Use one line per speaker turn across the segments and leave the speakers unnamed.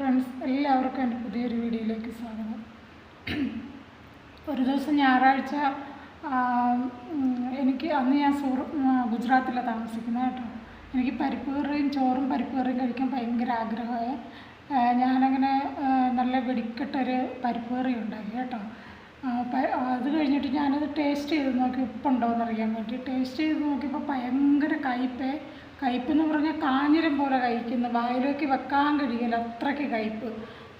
Friends എല്ലാവർക്കും എന്റെ പുതിയൊരു വീഡിയോയിലേക്ക് സ്വാഗതം. ഒരു ദിവസം ഞായറാഴ്ച എനിക്ക് അന്ന് ഞാൻ സൂറ ഗുജറാത്തിലാണ് താമസിക്കുന്നത് കേട്ടോ. എനിക്ക് പരിപ്പ് കറിയും ചോറും പരിപ്പ് കറിയും കഴിക്കാൻ ഭയങ്കര ആഗ്രഹമായി. ഞാനങ്ങനെ നല്ല വെടിക്കെട്ടൊരു പരിപ്പ് കറി ഉണ്ടാക്കി കേട്ടോ. അത് കഴിഞ്ഞിട്ട് ഞാനത് ടേസ്റ്റ് ചെയ്ത് നോക്കി ഉപ്പുണ്ടോ എന്നറിയാൻ വേണ്ടി. ടേസ്റ്റ് ചെയ്ത് നോക്കിയപ്പോൾ ഭയങ്കര കയ്പേ കയ്പെന്ന് പറഞ്ഞാൽ കാഞ്ഞിരം പോലെ കഴിക്കുന്നു. വായിലേക്ക് വെക്കാൻ കഴിയില്ല. അത്രയ്ക്ക് കയ്പ്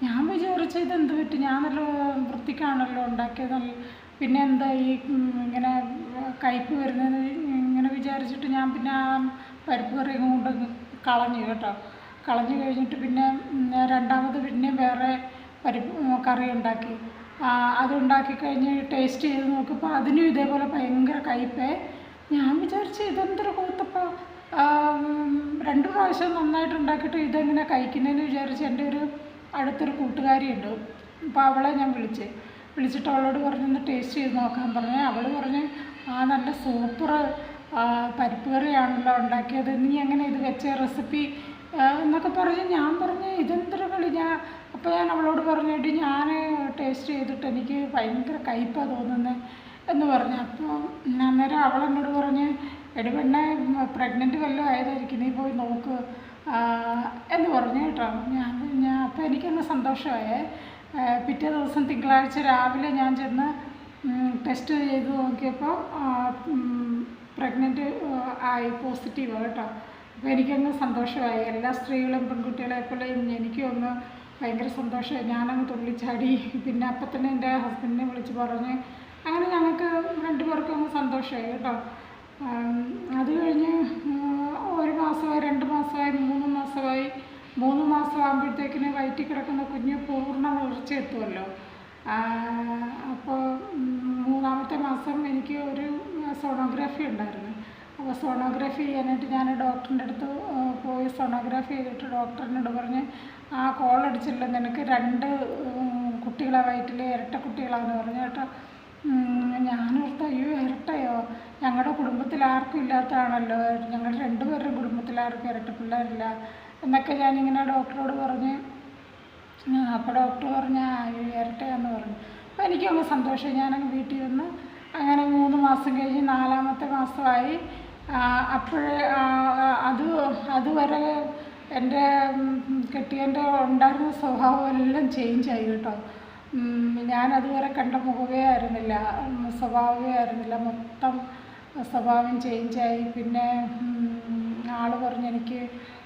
ഞാൻ വിചാരിച്ചു ഇതെന്ത് പറ്റി? ഞാൻ നല്ല വൃത്തിക്കാണല്ലോ ഉണ്ടാക്കിയത്. പിന്നെ എന്താ ഈ ഇങ്ങനെ കയ്പ് വരുന്നത് ഇങ്ങനെ വിചാരിച്ചിട്ട് ഞാൻ പിന്നെ ആ പരിപ്പ് കറി കൊണ്ട് കളഞ്ഞു കേട്ടോ. കളഞ്ഞു കഴിഞ്ഞിട്ട് പിന്നെ രണ്ടാമത് പിന്നെ വേറെ പരിപ്പ് കറി ഉണ്ടാക്കി. അതുണ്ടാക്കി കഴിഞ്ഞ് ടേസ്റ്റ് ചെയ്ത് നോക്കിയപ്പോൾ അതിനും ഇതേപോലെ ഭയങ്കര കയ്പേ ഞാൻ വിചാരിച്ചു ഇതെന്തൊരു കൂത്തപ്പോൾ രണ്ട് പ്രാവശ്യം നന്നായിട്ട് ഉണ്ടാക്കിയിട്ട് ഇതെങ്ങനെ കഴിക്കുന്നതെന്ന് വിചാരിച്ച് എന്റെ ഒരു അടുത്തൊരു കൂട്ടുകാരിയുണ്ട്. അപ്പോൾ അവളെ ഞാൻ വിളിച്ച്. വിളിച്ചിട്ട് അവളോട് പറഞ്ഞൊന്ന് ടേസ്റ്റ് ചെയ്ത് നോക്കാൻ പറഞ്ഞു. അവൾ പറഞ്ഞ് ആ നല്ല സൂപ്പർ പരിപ്പ് കറിയാണല്ലോ ഉണ്ടാക്കിയത്. നീ എങ്ങനെ ഇത് വെച്ച റെസിപ്പി? എന്നൊക്കെ പറഞ്ഞ് ഞാൻ പറഞ്ഞ് ഇതെന്തൊരു കളി? ഞാൻ അപ്പോൾ ഞാൻ അവളോട് പറഞ്ഞു എടി ഞാൻ ടേസ്റ്റ് ചെയ്തിട്ട് എനിക്ക് ഭയങ്കര കയ്പ്പാണ് തോന്നുന്നത് എന്ന് പറഞ്ഞു. അപ്പോൾ അന്നേരം അവൾ എന്നോട് പറഞ്ഞ് എടി പെണ്ണെ പ്രഗ്നന്റ് വല്ലതും ആയതായിരിക്കും. നീ പോയി നോക്ക്. എന്ന് പറഞ്ഞു കേട്ടോ. ഞാൻ ഞാൻ അപ്പോൾ എനിക്കങ്ങ് സന്തോഷമായേ. പിറ്റേ ദിവസം തിങ്കളാഴ്ച രാവിലെ ഞാൻ ചെന്ന് ടെസ്റ്റ് ചെയ്ത് നോക്കിയപ്പോൾ പ്രഗ്നന്റ് ആയി പോസിറ്റീവ് കേട്ടോ. അപ്പോൾ എനിക്കങ്ങ് സന്തോഷമായി. എല്ലാ സ്ത്രീകളും പെൺകുട്ടികളെ പോലെ എനിക്കും ഒന്ന് ഭയങ്കര സന്തോഷമായി. ഞാനങ്ങ് തുള്ളിച്ചാടി. പിന്നെ അപ്പം തന്നെ എന്റെ ഹസ്ബൻഡിനെ വിളിച്ച് പറഞ്ഞ് അങ്ങനെ ഞങ്ങൾക്ക് രണ്ടു പേർക്കും അങ്ങ് സന്തോഷമായി കേട്ടോ. അത് കഴിഞ്ഞ് ഒരു മാസമായി രണ്ട് മാസമായി മൂന്ന് മാസമായി. മൂന്ന് മാസമാകുമ്പോഴത്തേക്കിന് വയറ്റി കിടക്കുന്ന കുഞ്ഞ് പൂർണ വളർച്ച എത്തുമല്ലോ. അപ്പോൾ മൂന്നാമത്തെ മാസം എനിക്ക് ഒരു സോണോഗ്രാഫി ഉണ്ടായിരുന്നു. അപ്പോൾ സോണോഗ്രാഫി ചെയ്യാനായിട്ട് ഞാൻ ഡോക്ടറിന്റെ അടുത്ത് പോയി സോണോഗ്രാഫി ചെയ്തിട്ട് ഡോക്ടറിനോട് പറഞ്ഞ് ആ കോൾ അടിച്ചില്ല നിനക്ക് രണ്ട് കുട്ടികളാണ് കുട്ടികളെ വയറ്റിൽ ഇരട്ട കുട്ടികളാണെന്ന് പറഞ്ഞു കേട്ടോ. ഞാനോർത്ത് അയ്യോ ഇരട്ടയോ? ഞങ്ങളുടെ കുടുംബത്തിൽ ആർക്കും ഇല്ലാത്തതാണല്ലോ. ഞങ്ങളുടെ രണ്ടുപേരുടെ കുടുംബത്തിൽ ആർക്കും ഇരട്ട പിള്ളേരില്ല. എന്നൊക്കെ ഞാനിങ്ങനെ ഡോക്ടറോട് പറഞ്ഞ് അപ്പോൾ ഡോക്ടർ പറഞ്ഞ ഇരട്ടയാന്ന് പറഞ്ഞു. അപ്പോൾ എനിക്കങ്ങ് സന്തോഷം. ഞാനങ്ങ് വീട്ടിൽ വന്ന് അങ്ങനെ മൂന്ന് മാസം കഴിഞ്ഞ് നാലാമത്തെ മാസമായി. അപ്പോഴേ അത് അതുവരെ എന്റെ കെട്ടിയന്റെ ഉണ്ടായിരുന്ന സ്വഭാവം എല്ലാം ചേഞ്ചായി കേട്ടോ. അതുവരെ കണ്ട മുഖമേ ആയിരുന്നില്ല സ്വഭാവമേ ആയിരുന്നില്ല മൊത്തം സ്വഭാവം ചേഞ്ചായി പിന്നെ ആൾ പറഞ്ഞ് എനിക്ക്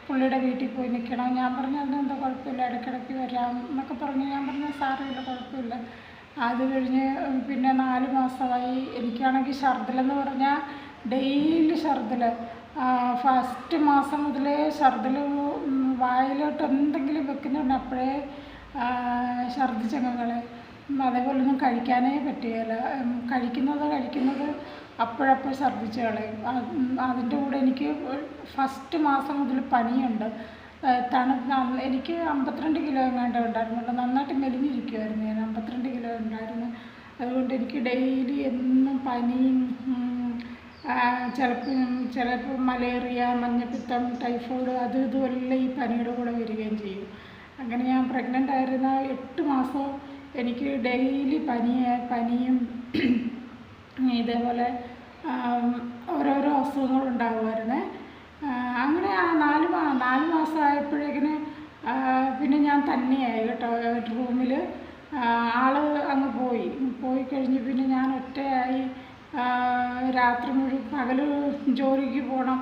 പുള്ളിയുടെ വീട്ടിൽ പോയി നിൽക്കണം. ഞാൻ പറഞ്ഞു അതെന്താ കുഴപ്പമില്ല ഇടയ്ക്കിടയ്ക്ക് വരാം എന്നൊക്കെ പറഞ്ഞു. ഞാൻ പറഞ്ഞു സാരമില്ല കുഴപ്പമില്ല. അത് കഴിഞ്ഞ് പിന്നെ നാല് മാസമായി. എനിക്കാണെങ്കിൽ ഛർദിലെന്ന് പറഞ്ഞാൽ ഡെയിലി ഛർദിൽ ഫസ്റ്റ് മാസം മുതലേ ഛർദിൽ വായിലോട്ട് എന്തെങ്കിലും വെക്കുന്നുണ്ട്. അപ്പോഴേ ഛർദിച്ചങ്ങളെ അതേപോലെ ഒന്നും കഴിക്കാനേ പറ്റുകയില്ല കഴിക്കുന്നത് കഴിക്കുന്നത് അപ്പോഴപ്പോൾ ഛർദ്ദിച്ച് കളയും. അതിന്റെ കൂടെ എനിക്ക് ഫസ്റ്റ് മാസം മുതൽ പനിയുണ്ട്. തണു എനിക്ക് അമ്പത്തിരണ്ട് കിലോ എങ്ങാണ്ട് ഉണ്ടായിരുന്നുള്ളൂ നന്നായിട്ട് മെലിഞ്ഞിരിക്കുമായിരുന്നു ഞാൻ. അമ്പത്തിരണ്ട് കിലോ ഉണ്ടായിരുന്നു. അതുകൊണ്ട് എനിക്ക് ഡെയിലി എന്നും പനിയും ചിലപ്പോൾ ചിലപ്പോൾ മലേറിയ മഞ്ഞപ്പിത്തം ടൈഫോയിഡ് അത് ഇതുമെല്ലാം ഈ പനിയുടെ കൂടെ വരികയും ചെയ്യും. അങ്ങനെ ഞാൻ പ്രഗ്നന്റ് ആയിരുന്ന എട്ട് മാസം എനിക്ക് ഡെയിലി പനി പനിയും ഇതേപോലെ ഓരോരോ അസുഖങ്ങൾ ഉണ്ടാകുമായിരുന്നേ അങ്ങനെ ആ നാല് മാ നാല് മാസമായപ്പോഴേക്കിന് പിന്നെ ഞാൻ തന്നെയായി കേട്ടോ റൂമിൽ ആൾ അങ്ങ് പോയി. പോയി കഴിഞ്ഞ് പിന്നെ ഞാൻ ഒറ്റയായി രാത്രി മുഴുവൻ പകൽ ജോലിക്ക് പോകണം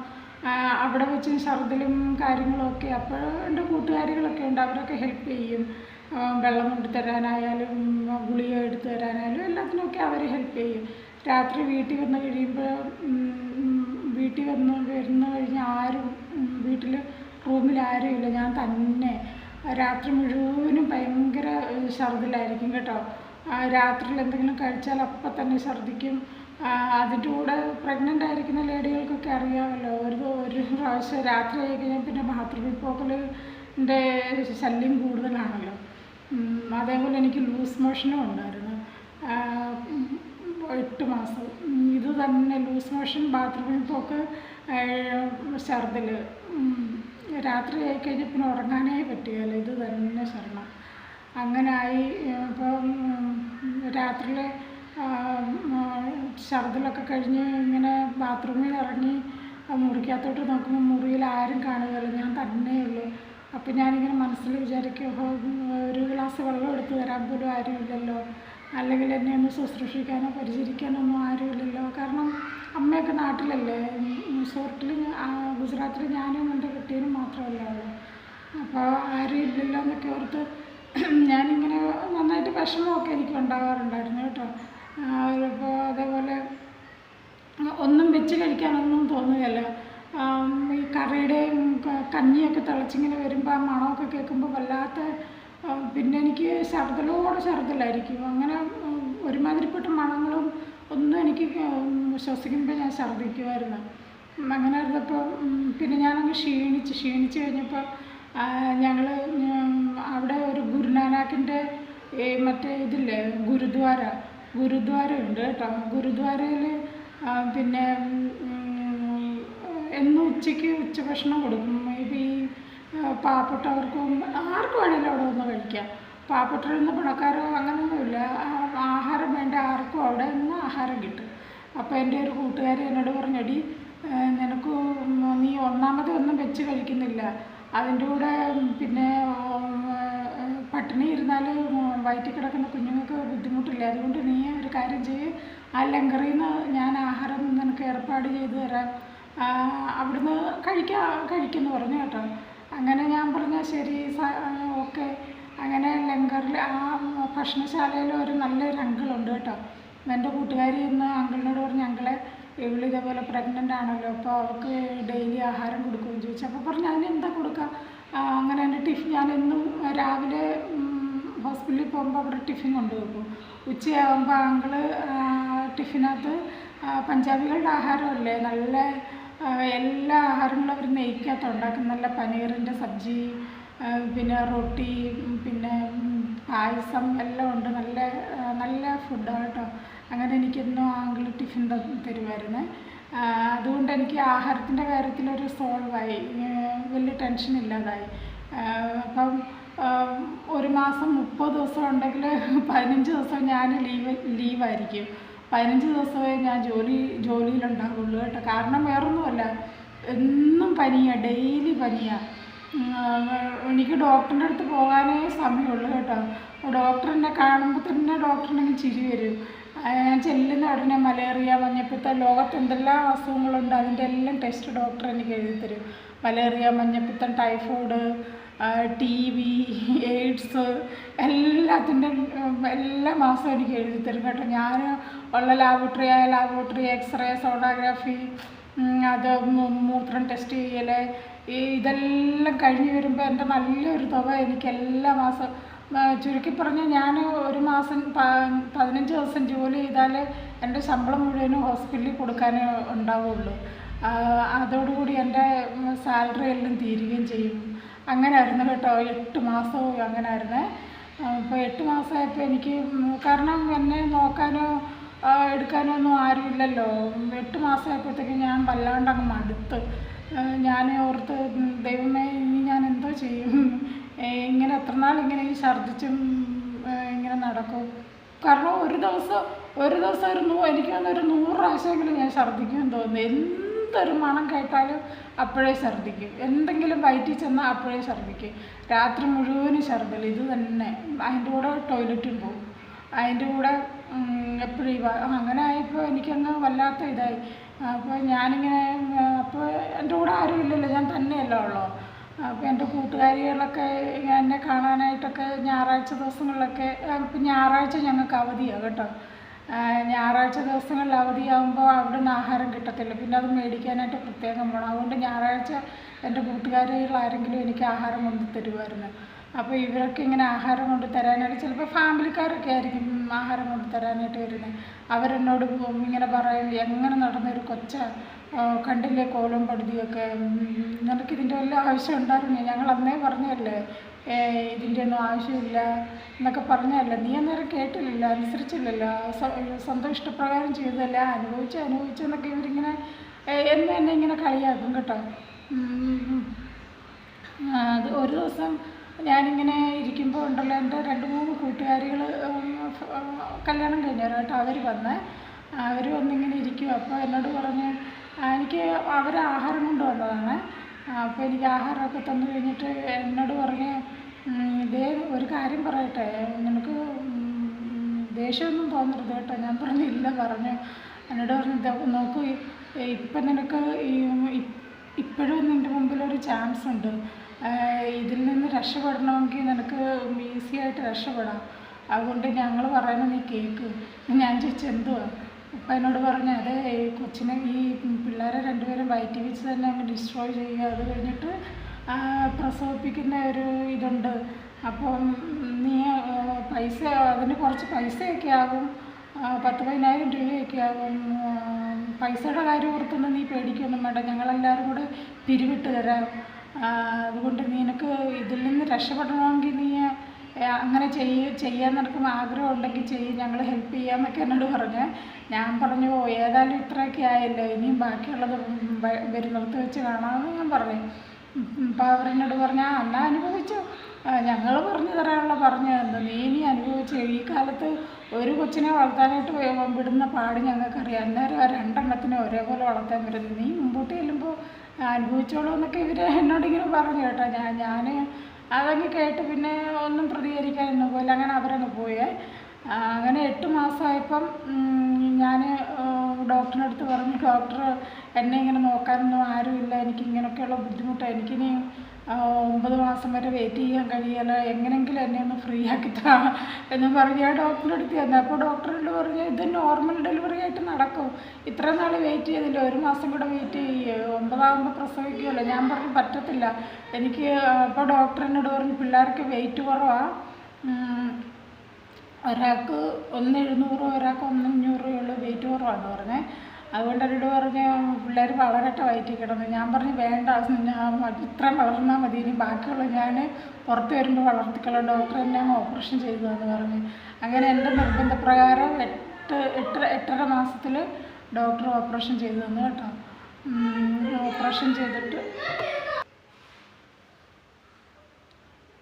അവിടെ വെച്ച് ഛർദിലും കാര്യങ്ങളൊക്കെ അപ്പോൾ എന്റെ കൂട്ടുകാരികളൊക്കെ ഉണ്ട്. അവരൊക്കെ ഹെൽപ്പ് ചെയ്യും. വെള്ളം കൊണ്ട് തരാനായാലും ഗുളിക എടുത്ത് തരാനായാലും എല്ലാത്തിനൊക്കെ അവർ ഹെൽപ്പ് ചെയ്യും. രാത്രി വീട്ടിൽ വന്ന് കഴിയുമ്പോൾ വീട്ടിൽ വന്ന് വരുന്ന കഴിഞ്ഞ് ആരും വീട്ടിൽ റൂമിൽ ആരുമില്ല ഞാൻ തന്നെ. രാത്രി മുഴുവനും ഭയങ്കര ഛർദിലായിരിക്കും കേട്ടോ. രാത്രിയിൽ എന്തെങ്കിലും കഴിച്ചാൽ അപ്പം തന്നെ ഛർദിക്കും. അതിന്റെ കൂടെ പ്രഗ്നന്റ് ആയിരിക്കുന്ന ലേഡികൾക്കൊക്കെ അറിയാമല്ലോ. ഒരു ഒരു പ്രാവശ്യം രാത്രി ആയി കഴിഞ്ഞാൽ പിന്നെ ബാത്റൂമിൽ പോക്കലിന്റെ ശല്യം കൂടുതലാണല്ലോ. അതേപോലെ എനിക്ക് ലൂസ് മോഷനും ഉണ്ടായിരുന്നു. എട്ട് മാസം. ഇത് തന്നെ ലൂസ് മോഷൻ ബാത്റൂമിൽ പോക്ക് ഛർദിൽ രാത്രി ആയി കഴിഞ്ഞാൽ പിന്നെ ഉറങ്ങാനേ പറ്റുകയില്ല. ഇത് തന്നെ അങ്ങനെ ആയി ഇപ്പം രാത്രിയിൽ ഛർദിലൊക്കെ കഴിഞ്ഞ് ഇങ്ങനെ ബാത്റൂമിൽ ഇറങ്ങി മുറിക്കകത്തോട്ട് നോക്കുമ്പോൾ മുറിയിൽ ആരും കാണുകയില്ല. ഞാൻ തന്നെയുള്ളൂ അപ്പം ഞാനിങ്ങനെ മനസ്സിൽ വിചാരിക്കും "ഓഹോ, ഒരു ഗ്ലാസ് വെള്ളം എടുത്ത് തരാൻ പോലും ആരുമില്ലല്ലോ അല്ലെങ്കിൽ എന്നെ ഒന്ന് ശുശ്രൂഷിക്കാനോ പരിചരിക്കാനൊന്നും ആരുമില്ലല്ലോ കാരണം അമ്മയൊക്കെ നാട്ടിലല്ലേ? റിസോർട്ടിൽ ഗുജറാത്തിൽ ഞാനും എന്റെ കുട്ടീനും മാത്രമല്ല ഉള്ളൂ. അപ്പോൾ ആരും ഇല്ലല്ലോ എന്നൊക്കെ ഓർത്ത് ഞാനിങ്ങനെ നന്നായിട്ട് വിഷമമൊക്കെ എനിക്ക് ഉണ്ടാകാറുണ്ടായിരുന്നു കേട്ടോ. ഇപ്പോൾ അതേപോലെ ഒന്നും വെച്ച് കഴിക്കാനൊന്നും തോന്നുകയില്ല. ഈ കറിയുടെയും കഞ്ഞിയൊക്കെ തിളച്ചിങ്ങനെ വരുമ്പോൾ ആ മണമൊക്കെ കേൾക്കുമ്പോൾ വല്ലാത്ത പിന്നെ എനിക്ക് ശർദ്ദലോടെ ശർദ്ദലായിരിക്കും അങ്ങനെ ഒരുമാതിരിപ്പെട്ട മണങ്ങളും ഒന്നും എനിക്ക് ശ്വസിക്കുമ്പോൾ ഞാൻ ഛർദ്ദിക്കുമായിരുന്നു അങ്ങനെ ഇരുന്നപ്പോൾ പിന്നെ ഞാനങ്ങ് ക്ഷീണിച്ച് ക്ഷീണിച്ച് കഴിഞ്ഞപ്പോൾ ഞങ്ങൾ അവിടെ ഒരു ഗുരുനാനാക്കിന്റെ മറ്റേ ഇതില്ലേ ഗുരുദ്വാര ഗുരുദ്വാര ഉണ്ട് കേട്ടോ ഗുരുദ്വാരയിൽ പിന്നെ എന്നും ഉച്ചയ്ക്ക് ഉച്ചഭക്ഷണം കൊടുക്കും. ഈ പാവപ്പെട്ടവർക്കും ആർക്ക് വേണേലും അവിടെ വന്ന് കഴിക്കാം. പാവപ്പെട്ടവരെന്ന് പണക്കാരോ അങ്ങനെയൊന്നുമില്ല. ആഹാരം വേണ്ട ആർക്കും അവിടെ നിന്ന് ആഹാരം കിട്ടും. അപ്പോൾ എന്റെ ഒരു കൂട്ടുകാരി എന്നോട് പറഞ്ഞടി നിനക്ക് നീ ഒന്നാമത് ഒന്നും വെച്ച് കഴിക്കുന്നില്ല. അതിന്റെ കൂടെ പിന്നെ പട്ടിണി ഇരുന്നാൽ വയറ്റിൽ കിടക്കുന്ന കുഞ്ഞുങ്ങൾക്ക് ബുദ്ധിമുട്ടില്ല? അതുകൊണ്ട് നീ ഒരു കാര്യം ചെയ്യ്. ആ ലങ്കറിൽ നിന്ന് ഞാൻ ആഹാരം നിനക്ക് ഏർപ്പാട് ചെയ്തു തരാം. അവിടുന്ന് കഴിക്കുക കഴിക്കുമെന്ന് പറഞ്ഞു കേട്ടോ. അങ്ങനെ ഞാൻ പറഞ്ഞ ശരി ഓക്കെ. അങ്ങനെ ലങ്കറിൽ ആ ഭക്ഷണശാലയിൽ ഒരു നല്ലൊരു അങ്കിളുണ്ട് കേട്ടോ. എന്റെ കൂട്ടുകാരി ഇന്ന് അങ്കിളിനോട് പറഞ്ഞു അങ്കിളെ ഇവൾ ഇതേപോലെ പ്രഗ്നന്റ് ആണല്ലോ അപ്പോൾ അവൾക്ക് ഡെയിലി ആഹാരം കൊടുക്കുകയും ചോദിച്ചു അപ്പോൾ പറഞ്ഞു അതിന് എന്താ കൊടുക്കുക അങ്ങനെ എന്റെ ടിഫിൻ ഞാനെന്നും രാവിലെ ഹോസ്പിറ്റലിൽ പോകുമ്പോൾ അവിടെ ടിഫിൻ കൊണ്ടുപോകും ഉച്ചയാകുമ്പോൾ അങ്കിൾ ടിഫിനകത്ത് പഞ്ചാബികളുടെ ആഹാരമല്ലേ? നല്ല എല്ലാ ആഹാരങ്ങളും അവർ നെയ്ക്കകത്ത് ഉണ്ടാക്കും. നല്ല പനീറിന്റെ സബ്ജി പിന്നെ റൊട്ടി പിന്നെ പായസം എല്ലാം ഉണ്ട്. നല്ല നല്ല ഫുഡാണ് കേട്ടോ. അങ്ങനെ എനിക്കെന്നും ആങ്കിൾ ടിഫിൻ തരുമായിരുന്നു. അതുകൊണ്ട് എനിക്ക് ആഹാരത്തിന്റെ കാര്യത്തിലൊരു സോൾവായി. വലിയ ടെൻഷൻ ഇല്ലാതായി. അപ്പം ഒരു മാസം മുപ്പത് ദിവസം ഉണ്ടെങ്കിൽ പതിനഞ്ച് ദിവസം ഞാൻ ലീവ് ലീവായിരിക്കും. പതിനഞ്ച് ദിവസമേ ഞാൻ ജോലി ജോലിയിലുണ്ടാവുള്ളൂ കേട്ടോ. കാരണം വേറൊന്നുമല്ല. എന്നും പനിയാണ് ഡെയിലി പനിയാണ് എനിക്ക് ഡോക്ടറിന്റെ അടുത്ത് പോകാനേ സമയമുള്ളൂ കേട്ടോ. ഡോക്ടറിനെ കാണുമ്പോൾ തന്നെ ഡോക്ടറിനെ ചിരി വരും. ഞാൻ ചെല്ലുന്ന ഉടനെ മലേറിയ മഞ്ഞപ്പിത്ത ലോകത്ത് എന്തെല്ലാം അസുഖങ്ങളുണ്ട് അതിന്റെ എല്ലാം ടെസ്റ്റ് ഡോക്ടർ എനിക്ക് എഴുതി തരും. മലേറിയ മഞ്ഞപ്പിത്തം ടൈഫോയിഡ് ടി വി എയ്ഡ്സ് എല്ലാത്തിന്റെ എല്ലാ മാസവും എനിക്ക് എഴുതി തരും കേട്ടോ. ഞാൻ ഉള്ള ലാബോറട്ടറി ആയ ലാബോറട്ടറി എക്സ്റേ സോണോഗ്രാഫി അത് മൂത്രം ടെസ്റ്റ് ചെയ്യൽ ഇതെല്ലാം കഴിഞ്ഞ് വരുമ്പോൾ എന്റെ നല്ലൊരു തുക എനിക്ക് എല്ലാ മാസം ആ, ചുരുക്കി പറഞ്ഞാൽ ഞാൻ ഒരു മാസം പതിനഞ്ച് ദിവസം ജോലി ചെയ്താൽ എന്റെ ശമ്പളം മുഴുവനും ഹോസ്പിറ്റലിൽ കൊടുക്കാനേ ഉണ്ടാവുള്ളൂ. അതോടുകൂടി എന്റെ സാലറി എല്ലാം തീരുകയും ചെയ്യും. അങ്ങനെ ആയിരുന്നു കേട്ടോ എട്ട് മാസവും അങ്ങനെയായിരുന്നേ. അപ്പോൾ എട്ട് മാസമായപ്പോൾ എനിക്ക് കാരണം എന്നെ നോക്കാനോ എടുക്കാനോ ഒന്നും ആരുമില്ലല്ലോ എട്ട് മാസമായപ്പോഴത്തേക്ക് ഞാൻ വല്ലാണ്ട് അങ്ങ് മടുത്ത് ഞാൻ ഓർത്ത് ദൈവമേ ഇനി ഞാൻ എന്തോ ചെയ്യും? ഇങ്ങനെ എത്ര നാൾ ഇങ്ങനെ ഈ ഛർദ്ദിച്ചും ഇങ്ങനെ നടക്കും? കാരണം ഒരു ദിവസം ഒരു ദിവസം ഒരു നൂ എനിക്ക് തോന്നുന്നു ഒരു നൂറ് പ്രാവശ്യമെങ്കിലും ഞാൻ ഛർദ്ദിക്കുമെന്ന് തോന്നുന്നു. എന്തൊരു മണം കേട്ടാലും അപ്പോഴേ ഛർദ്ദിക്കും. എന്തെങ്കിലും വയറ്റിൽ ചെന്നാൽ അപ്പോഴേ ഛർദ്ദിക്കും. രാത്രി മുഴുവനും ഛർദ്ദൽ ഇത് തന്നെ. അതിന്റെ കൂടെ ടോയ്ലറ്റും പോകും അതിന്റെ കൂടെ എപ്പോഴും അങ്ങനെ ആയപ്പോൾ എനിക്കങ്ങ് വല്ലാത്ത ഇതായി. അപ്പോൾ ഞാനിങ്ങനെ അപ്പോൾ എന്റെ കൂടെ ആരും ഇല്ലല്ലോ ഞാൻ തന്നെയല്ലേ ഉള്ളൂ അപ്പോൾ എന്റെ കൂട്ടുകാരികളൊക്കെ എന്നെ കാണാനായിട്ടൊക്കെ ഞായറാഴ്ച ദിവസങ്ങളിലൊക്കെ ഇപ്പം ഞായറാഴ്ച ഞങ്ങൾക്ക് അവധിയാണ് കേട്ടോ. ഞായറാഴ്ച ദിവസങ്ങളിൽ അവധിയാകുമ്പോൾ അവിടെ നിന്ന് ആഹാരം കിട്ടത്തില്ല. പിന്നെ അത് മേടിക്കാനായിട്ട് പ്രത്യേകം പോകണം അതുകൊണ്ട് ഞായറാഴ്ച എന്റെ കൂട്ടുകാരികൾ ആരെങ്കിലും എനിക്ക് ആഹാരം കൊണ്ട് തരുമായിരുന്നു അപ്പോൾ ഇവരൊക്കെ ഇങ്ങനെ ആഹാരം കൊണ്ട് തരാനായിട്ട് ചിലപ്പോൾ ഫാമിലിക്കാരൊക്കെ ആയിരിക്കും ആഹാരം കൊണ്ട് തരാനായിട്ട് വരുന്നത്. അവരെന്നോട് ഇങ്ങനെ പറയും എങ്ങനെ നടന്നൊരു കൊച്ച ആ, കണ്ടില്ലേ കോലും പടുതിയൊക്കെ? ഉം, നിനക്കിതിന്റെ വല്ല ആവശ്യം ഉണ്ടായിരുന്നു? ഞങ്ങൾ അന്നേ പറഞ്ഞതല്ലേ ഇതിന്റെ ഒന്നും ആവശ്യമില്ല എന്നൊക്കെ പറഞ്ഞതല്ലേ? നീ അന്നേരം കേട്ടില്ലല്ലോ അനുസരിച്ചില്ലല്ലോ? സ്വ- സ്വന്തം ഇഷ്ടപ്രകാരം ചെയ്തതല്ല? അനുഭവിച്ച് അനുഭവിച്ചെന്നൊക്കെ ഇവരിങ്ങനെ എന്നെ എന്നും ഇങ്ങനെ കളിയാക്കും കേട്ടോ. അത് ഒരു ദിവസം ഞാനിങ്ങനെ ഇരിക്കുമ്പോൾ ഉണ്ടല്ലോ എന്റെ രണ്ട് മൂന്ന് കൂട്ടുകാരികൾ കല്യാണം കഴിഞ്ഞവരാട്ടോ അവർ വന്ന്. അവർ വന്നിങ്ങനെ ഇരിക്കും അപ്പോൾ എന്നോട് പറഞ്ഞ് എനിക്ക് അവർ ആഹാരം കൊണ്ട് വന്നതാണ് അപ്പോൾ എനിക്ക് ആഹാരമൊക്കെ തന്നു കഴിഞ്ഞിട്ട് എന്നോട് പറഞ്ഞ് "ഉം, ദേ ഒരു കാര്യം പറയട്ടെ നിനക്ക് ദേഷ്യമൊന്നും തോന്നരുത് കേട്ടോ ഞാൻ പറഞ്ഞു ഇല്ല പറഞ്ഞു. എന്നോട് പറഞ്ഞു "ദേ നോക്കൂ ഇപ്പം നിനക്ക് ഇപ്പോഴും നിന്റെ മുമ്പിലൊരു ചാൻസ് ഉണ്ട്. ഇതിൽ നിന്ന് രക്ഷപ്പെടണമെങ്കിൽ നിനക്ക് ഈസി ആയിട്ട് രക്ഷപ്പെടാം. അതുകൊണ്ട് ഞങ്ങൾ പറയുന്നത് നീ കേക്ക്. ഞാൻ ചോദിച്ചു എന്തുവാ? അപ്പം എന്നോട് പറഞ്ഞു അതെ കൊച്ചിനെ ഈ പിള്ളേരെ രണ്ടുപേരും വയറ്റി വെച്ച് തന്നെ അങ്ങ് ഡിസ്ട്രോയ് ചെയ്യുക. അത് കഴിഞ്ഞിട്ട് പ്രസവിപ്പിക്കുന്ന ഒരു ഇതുണ്ട്. അപ്പം നീ പൈസ അതിന് കുറച്ച് പൈസയൊക്കെ ആകും. പത്ത് പതിനായിരം രൂപയൊക്കെ ആകും. പൈസയുടെ കാര്യം ഓർത്തൊന്നും നീ പേടിക്കൊന്നും വേണ്ട. ഞങ്ങളെല്ലാവരും കൂടെ പിരിവിട്ട് തരാം. അതുകൊണ്ട് നിനക്ക് ഇതിൽ നിന്ന് രക്ഷപ്പെടണമെങ്കിൽ നീ അങ്ങനെ ചെയ്യ ചെയ്യാൻ നിനക്കും ആഗ്രഹം ഉണ്ടെങ്കിൽ ചെയ്യും ഞങ്ങൾ ഹെൽപ്പ് ചെയ്യാമെന്നൊക്കെ എന്നോട് പറഞ്ഞ്. ഞാൻ പറഞ്ഞു "ഓ, ഏതായാലും ഇത്രയൊക്കെ ആയല്ലോ ഇനിയും ബാക്കിയുള്ളത് വരുന്നിടത്ത് വെച്ച് കാണാമെന്ന് ഞാൻ പറഞ്ഞു. അപ്പോൾ അവരെന്നോട് പറഞ്ഞു ആ അന്ന അനുഭവിച്ചു. ഞങ്ങൾ പറഞ്ഞു തരാനുള്ള പറഞ്ഞു തന്നു നീ ഇനി അനുഭവിച്ചു ഈ കാലത്ത് ഒരു കൊച്ചിനെ വളർത്താനായിട്ട് വിടുന്ന പാട് ഞങ്ങൾക്കറിയാം. അന്നേരം ആ രണ്ടെണ്ണത്തിനെ ഒരേപോലെ വളർത്താൻ പറ്റുന്നു നീ മുമ്പോട്ട് ചെല്ലുമ്പോൾ അനുഭവിച്ചോളൂ എന്നൊക്കെ ഇവർ എന്നോടിങ്ങനെ പറഞ്ഞു കേട്ടോ. ഞാൻ ഞാൻ അതങ്ങ് കേട്ട് പിന്നെ ഒന്നും പ്രതികരിക്കാനൊന്നും പോയില്ല. അങ്ങനെ അവരങ്ങ് പോയേ. അങ്ങനെ എട്ട് മാസമായപ്പം ഞാൻ ഡോക്ടറിന്റെ അടുത്ത് പറഞ്ഞു ഡോക്ടർ എന്നെ ഇങ്ങനെ നോക്കാനൊന്നും ആരുമില്ല. എനിക്ക് ഇങ്ങനെയൊക്കെയുള്ള ബുദ്ധിമുട്ട്. എനിക്കിനി ഒമ്പത് മാസം വരെ വെയിറ്റ് ചെയ്യാൻ കഴിയില്ല എങ്ങനെങ്കിലും എന്നെ ഒന്ന് ഫ്രീ ആക്കി താ എന്ന് പറഞ്ഞ് ആ ഡോക്ടറിന്റെ അടുത്ത് ചെന്നു. അപ്പോൾ ഡോക്ടറിനോട് പറഞ്ഞു ഇത് നോർമൽ ഡെലിവറി ആയിട്ട് നടക്കും. ഇത്ര നാൾ വെയിറ്റ് ചെയ്തില്ല. ഒരു മാസം കൂടെ വെയിറ്റ് ചെയ്യ്. ഒമ്പതാകുമ്പോൾ പ്രസവിക്കുമല്ലോ ഞാൻ പറഞ്ഞു പറ്റത്തില്ല. എനിക്ക് അപ്പോൾ ഡോക്ടറിനോട് പറഞ്ഞു പിള്ളേർക്ക് വെയിറ്റ് കുറവാണ് ഒരാൾക്ക് ഒന്ന് എഴുന്നൂറ് ഒരാൾക്ക് ഒന്ന് അഞ്ഞൂറേ ഉള്ളൂ. വെയിറ്റ് കുറവാണെന്ന് പറഞ്ഞേ. അതുകൊണ്ട് അവരോട് പറഞ്ഞ് പിള്ളേർ വളരട്ടെ വയറ്റിൽ കിടന്ന്. ഞാൻ പറഞ്ഞു വേണ്ട ഇത്രയും വളർന്നാൽ മതി. ഇനി ബാക്കിയുള്ള ഞാൻ പുറത്ത് വരുമ്പോൾ വളർത്തിക്കളാം. ഡോക്ടർ എന്നെ ഓപ്പറേഷൻ ചെയ്തു എന്ന് പറഞ്ഞു. അങ്ങനെ എന്റെ നിർബന്ധപ്രകാരം എട്ട് എട്ട് എട്ടര മാസത്തിൽ ഡോക്ടർ ഓപ്പറേഷൻ ചെയ്തു തന്നു കേട്ടോ. ഓപ്പറേഷൻ ചെയ്തിട്ട്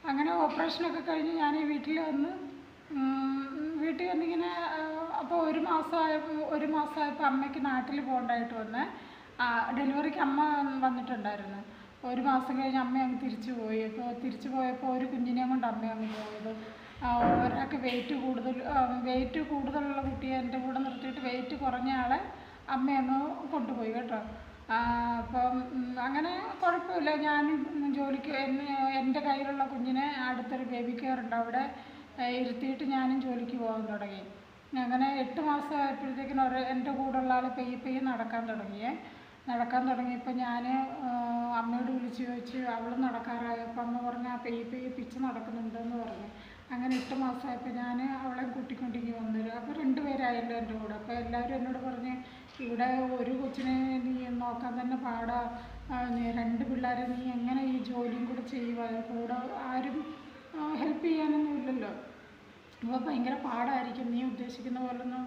അങ്ങനെ ഓപ്പറേഷനൊക്കെ കഴിഞ്ഞ് ഞാൻ ഈ വീട്ടിൽ വന്ന് വീട്ടിൽ വന്നിങ്ങനെ അപ്പോൾ ഒരു മാസമായപ്പോൾ ഒരു മാസമായപ്പോൾ അമ്മയ്ക്ക് നാട്ടിൽ പോകേണ്ടതായിട്ട് വന്ന്. ഡെലിവറിക്ക് അമ്മ വന്നിട്ടുണ്ടായിരുന്നു. ഒരു മാസം കഴിഞ്ഞ് അമ്മ അങ്ങ് തിരിച്ചു പോയി. അപ്പോൾ തിരിച്ചു പോയപ്പോൾ ഒരു കുഞ്ഞിനെയും കൊണ്ട് അമ്മ അങ്ങ് പോയത്. ഒരാൾക്ക് വെയിറ്റ് കൂടുതൽ വെയിറ്റ് കൂടുതലുള്ള കുട്ടിയെ എന്റെ കൂടെ നിർത്തിയിട്ട് വെയിറ്റ് കുറഞ്ഞ ആളെ അമ്മ അങ്ങ് കൊണ്ടുപോയി കേട്ടോ. അപ്പം അങ്ങനെ കുഴപ്പമില്ല. ഞാൻ ജോലിക്ക് എന്നെ എന്റെ കയ്യിലുള്ള കുഞ്ഞിനെ അടുത്തൊരു ബേബി കെയർ ഉണ്ട്. അവിടെ ഇരുത്തിയിട്ട് ഞാനും ജോലിക്ക് പോകാൻ തുടങ്ങി. അങ്ങനെ എട്ട് മാസം ആയപ്പോഴത്തേക്കിനും ഒരു എന്റെ കൂടെയുള്ള ആൾ പെയ്യെ പെയ്യെ നടക്കാൻ തുടങ്ങിയേ. നടക്കാൻ തുടങ്ങിയപ്പോൾ ഞാൻ അമ്മയോട് വിളിച്ച് ചോദിച്ചു അവൾ നടക്കാറായപ്പോൾ അമ്മ പറഞ്ഞു ആ പെയ്യെ പെയ്യെ പിച്ച് നടക്കുന്നുണ്ടെന്ന് പറഞ്ഞു. അങ്ങനെ എട്ട് മാസമായപ്പോൾ ഞാൻ അവളെ കൂട്ടിക്കൊണ്ടിങ്ങി വന്നു അപ്പോൾ രണ്ടുപേരായല്ലോ എന്റെ കൂടെ. അപ്പോൾ എല്ലാവരും എന്നോട് പറഞ്ഞ് ഇവിടെ ഒരു കൊച്ചിനെ നീ നോക്കാൻ തന്നെ പാടാ. രണ്ട് പിള്ളേരെ നീ എങ്ങനെ ഈ ജോലിയും കൂടെ ചെയ്യുക കൂടെ ആരും ഹെൽപ്പ് ചെയ്യാനൊന്നും ഇല്ലല്ലോ. അപ്പോൾ ഭയങ്കര പാടായിരിക്കും. നീ ഉദ്ദേശിക്കുന്ന പോലൊന്നും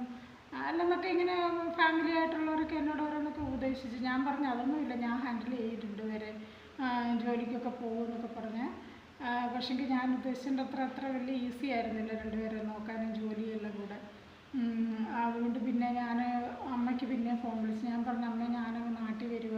അല്ലെന്നൊക്കെ ഇങ്ങനെ ഫാമിലി ആയിട്ടുള്ളവരൊക്കെ എന്നോട് ഓരോന്നൊക്കെ ഉപദേശിച്ചു ഞാൻ പറഞ്ഞു അതൊന്നുമില്ല ഞാൻ ഹാൻഡിൽ ചെയ്തിട്ടുണ്ട് വരെ ജോലിക്കൊക്കെ പോകുമെന്നൊക്കെ പറഞ്ഞ്. പക്ഷെങ്കിൽ ഞാൻ ഉദ്ദേശിച്ചതിന്റെ അത്ര വലിയ ഈസി ആയിരുന്നില്ല രണ്ടുപേരെ നോക്കാനും ജോലിയെല്ലാം കൂടെ. അതുകൊണ്ട് പിന്നെ ഞാൻ അമ്മയ്ക്ക് പിന്നെ ഫോൺ വിളിച്ച് ഞാൻ പറഞ്ഞു അമ്മ ഞാനങ്ങ് നാട്ടിൽ വരിക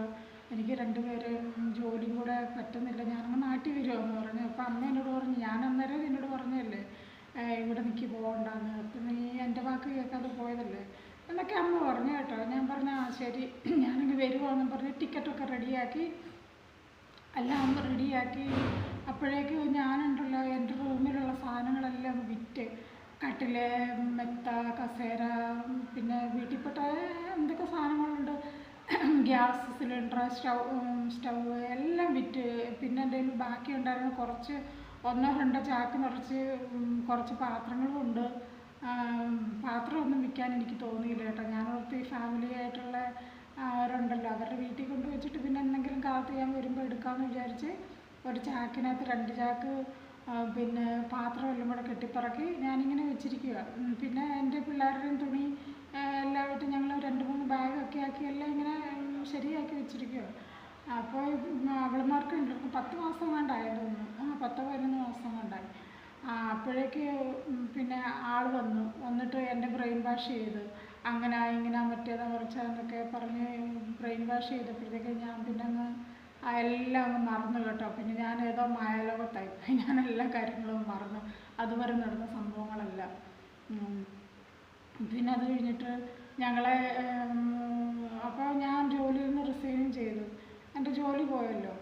എനിക്ക് രണ്ടുപേരെ ജോലിയും കൂടെ പറ്റുന്നില്ല. ഞാനങ്ങ് നാട്ടിൽ വരുമോ എന്ന് പറഞ്ഞു. അപ്പോൾ അമ്മ എന്നോട് പറഞ്ഞു ഞാൻ അന്നേരം നിന്നോട് പറഞ്ഞതല്ലേ? ഏഹ് ഇവിടെ നിൽക്കി പോകണ്ടെന്ന് അപ്പം നീ എന്റെ വാക്ക് കേൾക്കാതെ പോയതല്ലേ? എന്നൊക്കെ അമ്മ പറഞ്ഞു കേട്ടോ. ഞാൻ പറഞ്ഞു ആ ശരി. ഞാനങ്ങ് വരുമോയെന്ന് പറഞ്ഞ് ടിക്കറ്റൊക്കെ റെഡിയാക്കി. എല്ലാം റെഡിയാക്കി. അപ്പോഴേക്ക് ഞാനുണ്ടല്ലോ എന്റെ റൂമിലുള്ള സാധനങ്ങളെല്ലാം വിറ്റ്. കട്ടിൽ മെത്ത കസേര പിന്നെ വീട്ടിൽപ്പെട്ട എന്തൊക്കെ സാധനങ്ങളുണ്ട്? ഗ്യാസ് സിലിണ്ടർ സ്റ്റൗ സ്റ്റൗ എല്ലാം വിറ്റ്. പിന്നെ എന്റെ ബാക്കി ഉണ്ടായിരുന്ന കുറച്ച് ഒന്നോ രണ്ടോ ചാക്ക് നിറച്ച് കുറച്ച് പാത്രങ്ങളും ഉണ്ട് പാത്രം പാത്രമൊന്നും വിൽക്കാൻ എനിക്ക് തോന്നിയില്ല കേട്ടോ. ഞാനോർത്ത് ഈ ഫാമിലിയായിട്ടുള്ള അവരുണ്ടല്ലോ അവരുടെ വീട്ടിൽ കൊണ്ട് വെച്ചിട്ട് പിന്നെ എന്തെങ്കിലും കാലത്ത് ഞാൻ വരുമ്പോൾ എടുക്കാമെന്ന് വിചാരിച്ച് ഒരു ചാക്കിനകത്ത് രണ്ട് ചാക്ക് പിന്നെ പാത്രം എല്ലാം കൂടെ കെട്ടിപ്പറക്കി ഞാനിങ്ങനെ വെച്ചിരിക്കുക പിന്നെ എന്റെ പിള്ളേരുടെയും തുണി എല്ലാമായിട്ട് ഞങ്ങൾ രണ്ട് മൂന്ന് ബാഗൊക്കെ ആക്കി എല്ലാം ഇങ്ങനെ ശരിയാക്കി വെച്ചിരിക്കുക അപ്പോൾ അവളുമാർക്ക് ഉണ്ട് പത്ത് മാസം കണ്ടായിരുന്നു തോന്നുന്നു. ആ പത്ത് പതിനൊന്ന് മാസം കണ്ടായി. അപ്പോഴേക്ക് പിന്നെ ആൾ വന്നു. വന്നിട്ട് എന്റെ ബ്രെയിൻ വാഷ് ചെയ്ത്. അങ്ങനെ ഇങ്ങനെ മറ്റേതാ മറിച്ചാന്നൊക്കെ പറഞ്ഞ് ബ്രെയിൻ വാഷ് ചെയ്തപ്പോഴത്തേക്ക് ഞാൻ പിന്നെ അങ്ങ് എല്ലാം അങ്ങ് മറന്നു കേട്ടോ. പിന്നെ ഞാൻ ഏതോ മായാലോകത്തായി. ഞാൻ എല്ലാ കാര്യങ്ങളും മറന്നു. അതുവരെ നടന്ന സംഭവങ്ങളെല്ലാം. പിന്നെ അത് കഴിഞ്ഞിട്ട് ഞങ്ങളെ അപ്പോൾ ഞാൻ ജോലിയിൽ നിന്ന് റിസൈൻ ചെയ്തു. എന്റെ ജോലി പോയല്ലോ.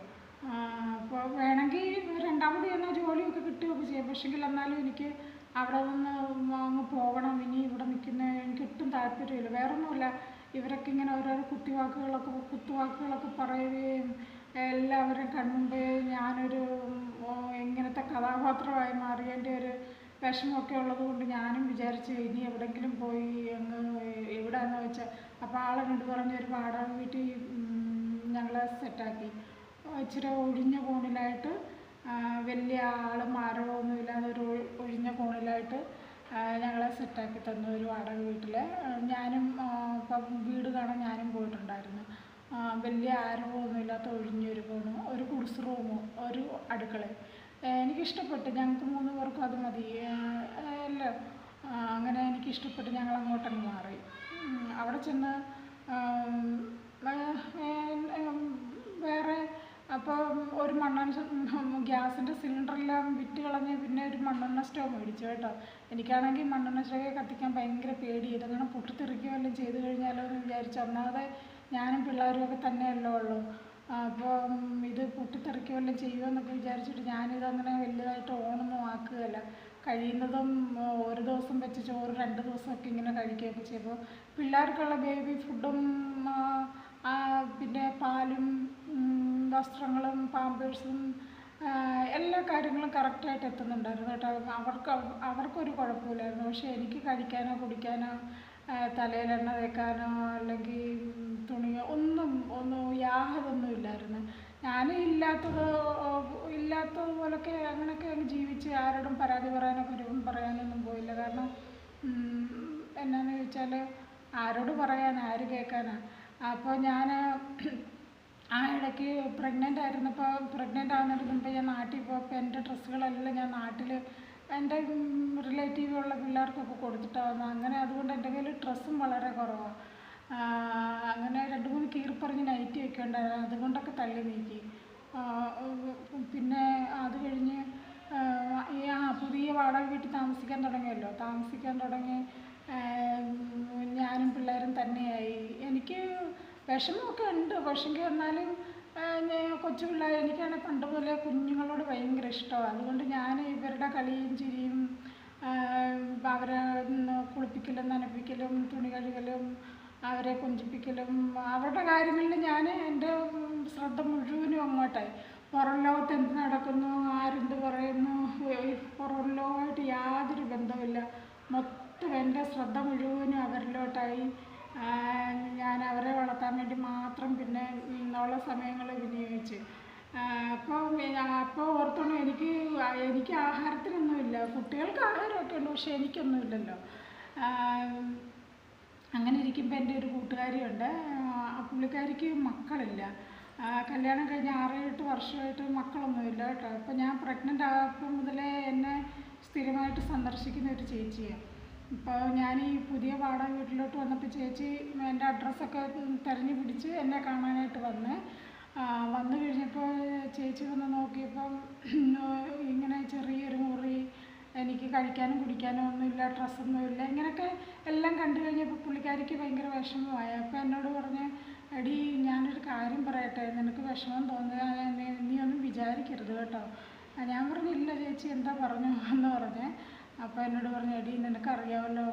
അപ്പോൾ വേണമെങ്കിൽ രണ്ടാമത് എന്നാൽ ജോലിയൊക്കെ കിട്ടുകയൊക്കെ ചെയ്യാം. പക്ഷെങ്കിൽ എന്നാലും എനിക്ക് അവിടെ നിന്ന് അങ്ങ് പോകണം. ഇനി ഇവിടെ നിൽക്കുന്ന എനിക്ക് ഒട്ടും താല്പര്യമില്ല. വേറൊന്നുമില്ല. ഇവരൊക്കെ ഇങ്ങനെ ഓരോരോ കുത്തിവാക്കുകളൊക്കെ കുത്തുവാക്കുകളൊക്കെ പറയുകയും എല്ലാവരും കൺമുമ്പേ ഞാനൊരു എങ്ങനത്തെ കഥാപാത്രമായി മാറിയതിന്റെ ഒരു വിഷമമൊക്കെ ഉള്ളത് കൊണ്ട് ഞാനും വിചാരിച്ചു ഇനി എവിടെങ്കിലും പോയി അങ്ങ് എവിടെയാണെന്ന് വെച്ചാൽ അപ്പോൾ ആളെന്നോട് പറഞ്ഞ ഒരു വാടക വീട്ടിൽ ഞങ്ങളെ സെറ്റാക്കി. ഇച്ചിരി ഒഴിഞ്ഞ കോണിലായിട്ട് വലിയ ആളും മരമൊന്നും ഇല്ലാതെ ഒരു ഒഴിഞ്ഞ കോണിലായിട്ട് ഞങ്ങളെ സെറ്റാക്കി തന്നു ഒരു വാടക വീട്ടിൽ ഞാനും വീട് കാണാൻ ഞാനും പോയിട്ടുണ്ടായിരുന്നു. വലിയ ആരവമൊന്നും ഇല്ലാത്ത ഒഴിഞ്ഞൊരു കോണ് ഒരു കുടിസ് റൂമും ഒരു അടുക്കള. എനിക്കിഷ്ടപ്പെട്ട്. ഞങ്ങൾക്ക് മൂന്ന് പേർക്കും അത് മതി. അല്ല അങ്ങനെ എനിക്കിഷ്ടപ്പെട്ട് ഞങ്ങൾ അങ്ങോട്ടങ്ങ് മാറി അവിടെ ചെന്ന് വേറെ അപ്പോൾ ഒരു മണ്ണെണ്ണ ഗ്യാസിന്റെ സിലിണ്ടറെല്ലാം വിറ്റ് കളഞ്ഞ് പിന്നെ ഒരു മണ്ണെണ്ണ സ്റ്റോവ് മേടിച്ചു കേട്ടോ. എനിക്കാണെങ്കിൽ മണ്ണെണ്ണ സ്റ്റോവ് കത്തിക്കാൻ ഭയങ്കര പേടി ഇതങ്ങനെ പൊട്ടിത്തെറിക്കുകയോ വല്ലതും ചെയ്ത് കഴിഞ്ഞാലോ എന്ന് വിചാരിച്ചു. ഒന്നാമത് ഞാനും പിള്ളേരും ഒക്കെ തന്നെയല്ലേ ഉള്ളൂ. അപ്പം ഇത് പൊട്ടിത്തെറിക്കുകയോ വല്ലതും ചെയ്യുമോ എന്നൊക്കെ വിചാരിച്ചിട്ട് ഞാനിതങ്ങനെ വലുതായിട്ട് ഓണൊന്നും ആക്കുകയല്ല. കഴിയുന്നതും ഒരു ദിവസം വെച്ച് ചോറ് രണ്ട് ദിവസമൊക്കെ ഇങ്ങനെ കഴിക്കുകയൊക്കെ ചെയ്യുമ്പോൾ പിള്ളേർക്കുള്ള ബേബി ഫുഡും പിന്നെ പാലും വസ്ത്രങ്ങളും പാമ്പേഴ്സും എല്ലാ കാര്യങ്ങളും കറക്റ്റായിട്ട് എത്തുന്നുണ്ടായിരുന്നു കേട്ടോ. അവർക്ക് അവ- അവർക്കൊരു കുഴപ്പമില്ലായിരുന്നു. പക്ഷേ എനിക്ക് കഴിക്കാനോ കുടിക്കാനോ തലയിൽ എണ്ണ തേക്കാനോ അല്ലെങ്കിൽ തുണിയോ ഒന്നും ഒന്നും യാതൊന്നും ഇല്ലായിരുന്നു. ഞാൻ ഇല്ലാത്തത് ഇല്ലാത്തത് ഇല്ലാത്തതുപോലൊക്കെ അങ്ങനെയൊക്കെ അങ്ങ് ജീവിച്ച് ആരോടും പരാതി പറയാനോ കുരുവും പറയാനൊന്നും പോയില്ല. കാരണം എന്നാന്ന് ചോദിച്ചാൽ ആരോട് പറയാൻ ആര് കേൾക്കാനാ? അപ്പോൾ ഞാൻ ആ ഇടയ്ക്ക് പ്രഗ്നന്റ് ആയിരുന്നപ്പോൾ പ്രഗ്നന്റ് ആകുന്നതിന് ഞാൻ നാട്ടിൽ പോയപ്പോൾ എന്റെ ഡ്രസ്സുകളെല്ലാം ഞാൻ നാട്ടിൽ എന്റെ റിലേറ്റീവുള്ള പിള്ളേർക്കൊക്കെ കൊടുത്തിട്ടാണ് അങ്ങനെ അതുകൊണ്ട് എന്റെ കയ്യിൽ ഡ്രസ്സും വളരെ കുറവാണ് അങ്ങനെ രണ്ട് മൂന്ന് കീറിപ്പറിഞ്ഞ് നൈറ്റി ഒക്കെ ഉണ്ടായിരുന്നു. അതുകൊണ്ടൊക്കെ തള്ളി നീക്കി. പിന്നെ അത് കഴിഞ്ഞ് ഈ ആ പുതിയ വാടക വീട്ടിൽ താമസിക്കാൻ തുടങ്ങിയല്ലോ. താമസിക്കാൻ തുടങ്ങി ഞാനും പിള്ളേരും തന്നെയായി. എനിക്ക് വിഷമമൊക്കെ ഉണ്ട്. പക്ഷെങ്കിൽ എന്നാലും കൊച്ചു പിള്ളേർ എനിക്കാണെങ്കിൽ പണ്ട് മുതലേ കുഞ്ഞുങ്ങളോട് ഭയങ്കര ഇഷ്ടമാണ്. അതുകൊണ്ട് ഞാൻ ഇവരുടെ കളിയും ചിരിയും അവരെ കുളിപ്പിക്കലും നനപ്പിക്കലും തുണി കഴുകലും അവരെ കൊഞ്ചിപ്പിക്കലും അവരുടെ കാര്യങ്ങളിൽ ഞാൻ എന്റെ ശ്രദ്ധ മുഴുവനും അങ്ങോട്ടായി പുറം ലോകത്ത് എന്ത് നടക്കുന്നു ആരെന്ത് പറയുന്നു പുറം ലോകമായിട്ട് യാതൊരു ബന്ധമില്ല മൊത്തം എന്റെ ശ്രദ്ധ മുഴുവനും അവരിലോട്ടായി. ഞാൻ അവരെ വളർത്താൻ വേണ്ടി മാത്രം പിന്നെ ഉള്ള സമയങ്ങൾ വിനിയോഗിച്ച്. അപ്പോൾ അപ്പോൾ ഓർത്തോണം എനിക്ക് എനിക്ക് ആഹാരത്തിനൊന്നുമില്ല. കുട്ടികൾക്ക് ആഹാരമൊക്കെ ഉണ്ട് പക്ഷേ എനിക്കൊന്നുമില്ലല്ലോ. അങ്ങനെ ഇരിക്കുമ്പോൾ എന്റെ ഒരു കൂട്ടുകാരിയുണ്ട്. പുള്ളിക്കാരിക്ക് മക്കളില്ല. കല്യാണം കഴിഞ്ഞ് ആറ് എട്ട് വർഷമായിട്ട് മക്കളൊന്നുമില്ല കേട്ടോ. അപ്പോൾ ഞാൻ പ്രഗ്നന്റ് ആയപ്പോൾ മുതലേ എന്നെ സ്ഥിരമായിട്ട് സന്ദർശിക്കുന്ന ഒരു ചേച്ചിയാണ്. ഇപ്പോൾ ഞാൻ ഈ പുതിയ വാടക വീട്ടിലോട്ട് വന്നപ്പോൾ ചേച്ചി എന്റെ അഡ്രസ്സൊക്കെ തിരഞ്ഞു പിടിച്ച് എന്നെ കാണാനായിട്ട് വന്ന്. വന്നു കഴിഞ്ഞപ്പോൾ ചേച്ചി വന്ന് നോക്കിയപ്പം ഇങ്ങനെ ചെറിയൊരു മുറി എനിക്ക് കഴിക്കാനും കുടിക്കാനും ഒന്നുമില്ല ഡ്രസ്സൊന്നുമില്ല ഇങ്ങനെയൊക്കെ എല്ലാം കണ്ടു കഴിഞ്ഞപ്പോൾ പുള്ളിക്കാരിക്ക് ഭയങ്കര വിഷമമായി. അപ്പോൾ എന്നോട് പറഞ്ഞ് എടി ഞാനൊരു കാര്യം പറയട്ടെ നിനക്ക് വിഷമം തോന്നുക നീ- ഒന്നും വിചാരിക്കരുത് കേട്ടോ. ഞാൻ പറഞ്ഞു ഇല്ല ചേച്ചി എന്താ പറഞ്ഞു? എന്ന് പറഞ്ഞ് അപ്പോൾ എന്നോട് പറഞ്ഞു എടി നിനക്കറിയാമല്ലോ